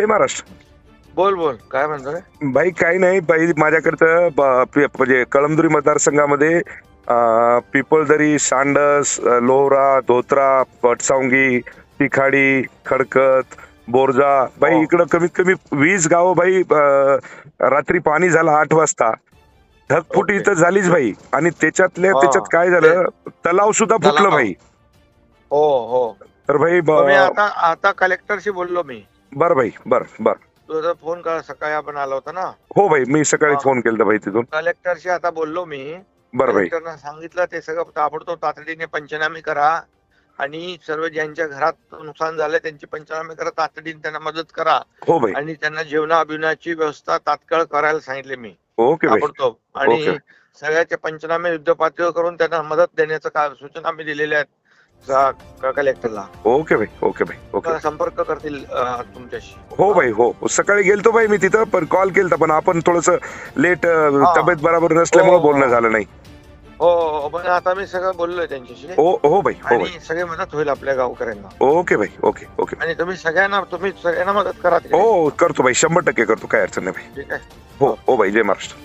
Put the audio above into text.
महाराष्ट्र. बोल बोल. काय म्हणतोय? भाई काही नाही. भाई माझ्याकडचं म्हणजे कळमदुरी मतदारसंघामध्ये पिपळदरी सांडस लोहरा धोत्रा पटसावंगी तिखाडी खडकत बोरजा. भाई हो. इकडं कमीत कमी वीस गावं भाई अं, रात्री पाणी झालं आठ वाजता. ढगफुटी. इथं झालीच भाई आणि त्याच्यातल्या. त्याच्यात काय झालं? तलाव सुद्धा फुटलं. भाई हो हो. तर भाई आता आता कलेक्टरशी बोललो मी. बरं भाई बर बर. तुझा फोन करा सकाळी आपण आलो होतो ना? हो भाई मी सकाळी. फोन केलता भाई तिथून. कलेक्टरशी आता बोललो मी. बरं भाई कलेक्टरनं सांगितलं ते सगळं ताबडतोब तातडीने पंचनामे करा आणि सर्व ज्यांच्या घरात नुकसान झालंय त्यांची पंचनामे करा तातडीने त्यांना मदत करा. हो भाई आणि त्यांना जेवणा बिवणाची व्यवस्था तात्काळ करायला सांगितले मी. ओके भाई ताबडतोब. आणि ओके. सगळ्याचे पंचनामे युद्ध पातळीवर करून त्यांना मदत देण्याचं का सूचना मी दिलेल्या आहेत. कलेक्टरला ओके भाई ओके भाई ओके. संपर्क करतील तुमच्याशी? हो भाई हो. सकाळी गेलतो भाई मी तिथं पण कॉल केलता पण आपण थोडस लेट हा. तब्येत बरोबर नसल्यामुळे हो, बोलणं हो. झालं नाही. हो हो पण आता मी सगळं बोललोय त्यांच्याशी. हो हो भाई हो सगळी मदत होईल आपल्या गावकऱ्यांना. ओके भाई ओके ओके. आणि तुम्ही सगळ्यांना तुम्ही सगळ्यांना मदत करा. हो करतो भाई शंभर टक्के करतो. काय अडचण नाही भाई ठीक आहे. हो हो भाई जय महाराष्ट्र.